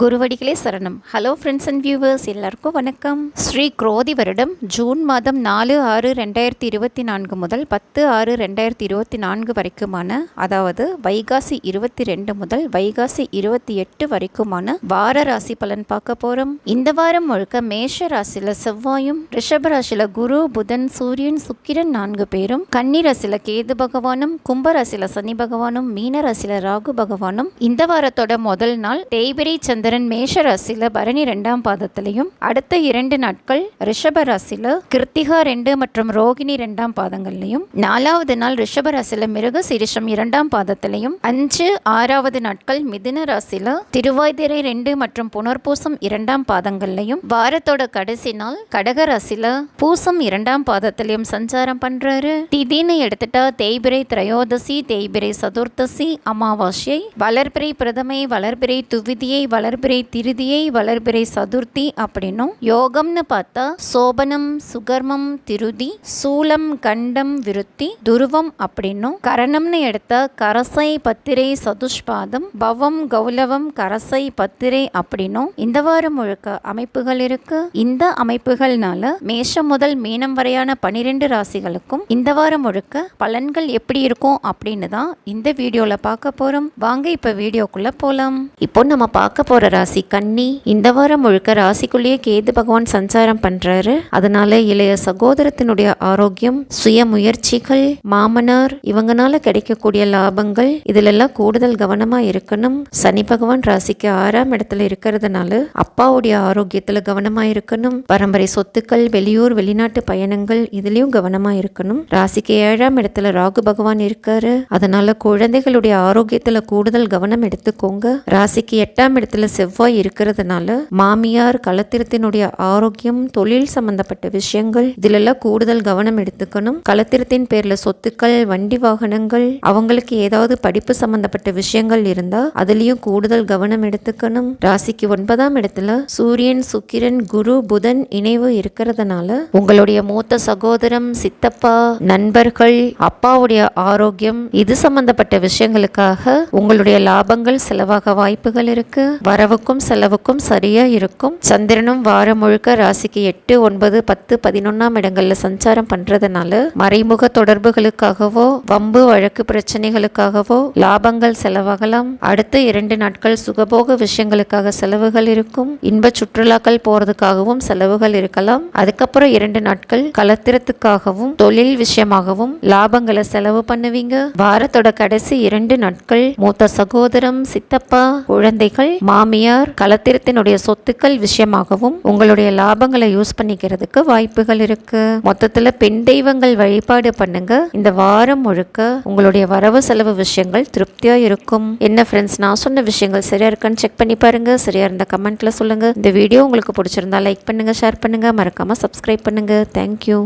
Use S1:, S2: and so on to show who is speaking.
S1: குருவடிகளே சரணம். Hello friends and viewers எல்லாருக்கும் வணக்கம். ஸ்ரீ குரோதி வருடம் ஜூன் மாதம் நாலு ஆறு ரெண்டாயிரத்தி இருபத்தி நான்கு முதல் பத்து ஆறு ரெண்டாயிரத்தி இருபத்தி நான்கு வரைக்குமான அதாவது வைகாசி இருபத்தி ரெண்டு முதல் வைகாசி இருபத்தி எட்டு வரைக்குமான வார ராசி பலன் பார்க்க போகிறோம் இந்த வாரம் முழுக்க மேஷ ராசியில் செவ்வாயும் ரிஷப ராசியில் குரு புதன் சூரியன் சுக்கிரன் நான்கு பேரும் கன்னி ராசியில் கேது பகவானும் கும்ப ராசியில் சனி பகவானும் மீன ராசியில் ராகு பகவானும் இந்த வாரத்தோட முதல் நாள் தேய்பிரை சந்திரன் மேஷ ராசியில் பரணி ரெண்டாம் பாதத்திலையும் அடுத்த இரண்டு நாட்கள் ரிஷப ராசியில் கிருத்திகா ரெண்டு மற்றும் ரோகிணி ரெண்டாம் பாதங்கள்லையும் நாலாவது நாள் ரிஷப ராசியில் மிருக சிரிஷம் இரண்டாம் பாதத்திலையும் அஞ்சு ஆறாவது நாட்கள் மிதுன ராசியில் திருவாய்திரை ரெண்டு மற்றும் புனர்பூசம் இரண்டாம் பாதங்கள்லையும் வாரத்தோட கடைசி நாள் கடக ராசியில் பூசம் இரண்டாம் பாதத்திலையும் சஞ்சாரம் பண்றாரு. திதின்னு எடுத்துட்டா தேய்பிரை திரையோதசி தேய்பிரை சதுர்த்தசி அமாவாசை வளர்பிறை பிரதமை வளர்பிறை துவிதியை வளர் வளர்பிறை திருதியை வளர்பிறை சதுர்த்தி அப்படின்னும் யோகம்னு பார்த்தா சோபனம் சுகர்மம் திருதி சூலம் கண்டம் விருத்தி துருவம் அப்படின்னும் கரணம்னு எடுத்த கரசை பத்திரை சதுஷ்பாதம் பவம் கௌலவம் கரசை பத்திரை அப்படின்னும் இந்த வாரம் முழுக்க அமைப்புகள் இருக்கு. இந்த அமைப்புகள்னால மேஷம் முதல் மீனம் வரையான பனிரெண்டு ராசிகளுக்கும் இந்த வாரம் முழுக்க பலன்கள் எப்படி இருக்கும் அப்படின்னு தான் இந்த வீடியோல பார்க்க போறோம். வாங்க இப்ப வீடியோக்குள்ள போலாம். இப்போ நம்ம பார்க்க போகிற ராசி கன்னி. இந்த வாரம் முழுக்க ராசிக்குள்ளேயே கேது பகவான் சஞ்சாரம் பண்ணுறாரு அதனால இளைய சகோதரத்தினுடைய ஆரோக்கியம் சுய முயற்சிகள் மாமனார் இவங்கனால கிடைக்கக்கூடிய லாபங்கள் இதிலெல்லாம் கூடுதல் கவனமாக இருக்கணும். சனி பகவான் ராசிக்கு ஆறாம் இடத்துல இருக்கிறதுனால அப்பாவுடைய ஆரோக்கியத்தில் கவனமாக இருக்கணும். பரம்பரை சொத்துக்கள் வெளியூர் வெளிநாட்டு பயணங்கள் இதுலேயும் கவனமாக இருக்கணும். ராசிக்கு ஏழாம் இடத்துல ராகு பகவான் இருக்காரு. அதனால குழந்தைகளுடைய ஆரோக்கியத்தில் கூடுதல் கவனம் எடுத்துக்கோங்க. ராசிக்கு எட்டாம் இடத்துல செவ்வாய் இருக்கிறதுனால மாமியார் களத்திரத்தினுடைய ஆரோக்கியம் தொழில் சம்பந்தப்பட்ட விஷயங்கள் இதிலெல்லாம் கூடுதல் கவனம் எடுத்துக்கணும். களத்திரத்தின் பேர்ல சொத்துக்கள் வண்டி வாகனங்கள் அவங்களுக்கு ஏதாவது படிப்பு சம்பந்தப்பட்ட விஷயங்கள் இருந்தா அதுலயும் கூடுதல் கவனம் எடுத்துக்கணும். ராசிக்கு ஒன்பதாம் இடத்துல சூரியன் சுக்கிரன் குரு புதன் இணைவு இருக்கிறதுனால உங்களுடைய மூத்த சகோதரம் சித்தப்பா நண்பர்கள் அப்பாவுடைய ஆரோக்கியம் இது சம்பந்தப்பட்ட விஷயங்களுக்காக உங்களுடைய லாபங்கள் செலவாக வாய்ப்புகள் இருக்கு. வரவுக்கும் செலவுக்கும் சரியா இருக்கும். சந்திரனும் வாரம் முழுக்க ராசிக்கு எட்டு ஒன்பது பத்து பதினொன்னாம் இடங்கள்ல சஞ்சாரம் பண்றதுனால மறைமுக தொடர்புகளுக்காகவோ வம்பு வழக்கு பிரச்சனைகளுக்காகவோ லாபங்கள் செலவாகலாம். அடுத்த இரண்டு நாட்கள் சுகபோக விஷயங்களுக்காக செலவுகள் இருக்கும். இன்ப சுற்றுலாக்கள் போறதுக்காகவும் செலவுகள் இருக்கலாம். அதுக்கப்புறம் இரண்டு நாட்கள் கலத்திரத்துக்காகவும் தொழில் விஷயமாகவும் லாபங்களை செலவு பண்ணுவீங்க. வாரத்தோட கடைசி இரண்டு நாட்கள் மூத்த சகோதரம் சித்தப்பா குழந்தைகள் மாமியார் கலத்திரத்தினுடைய சொத்துக்கள் விஷயமாகவும் உங்களுடைய லாபங்களை யூஸ் பண்ணிக்கிறதுக்கு வாய்ப்புகள் இருக்கு. மொத்தத்துல பெண் தெய்வங்கள் வழிபாடு பண்ணுங்க. இந்த வாரம் முழுக்க உங்களுடைய வரவு செலவு விஷயங்கள் திருப்தியா இருக்கும். என்ன ஃப்ரெண்ட்ஸ் நான் சொன்ன விஷயங்கள் சரியா இருக்கான்னு செக் பண்ணி பாருங்க. சரியா இருந்த கமெண்ட்ல சொல்லுங்க. இந்த வீடியோ உங்களுக்கு பிடிச்சிருந்தா லைக் பண்ணுங்க ஷேர் பண்ணுங்க. மறக்காம சப்ஸ்கிரைப் பண்ணுங்க. தேங்க்யூ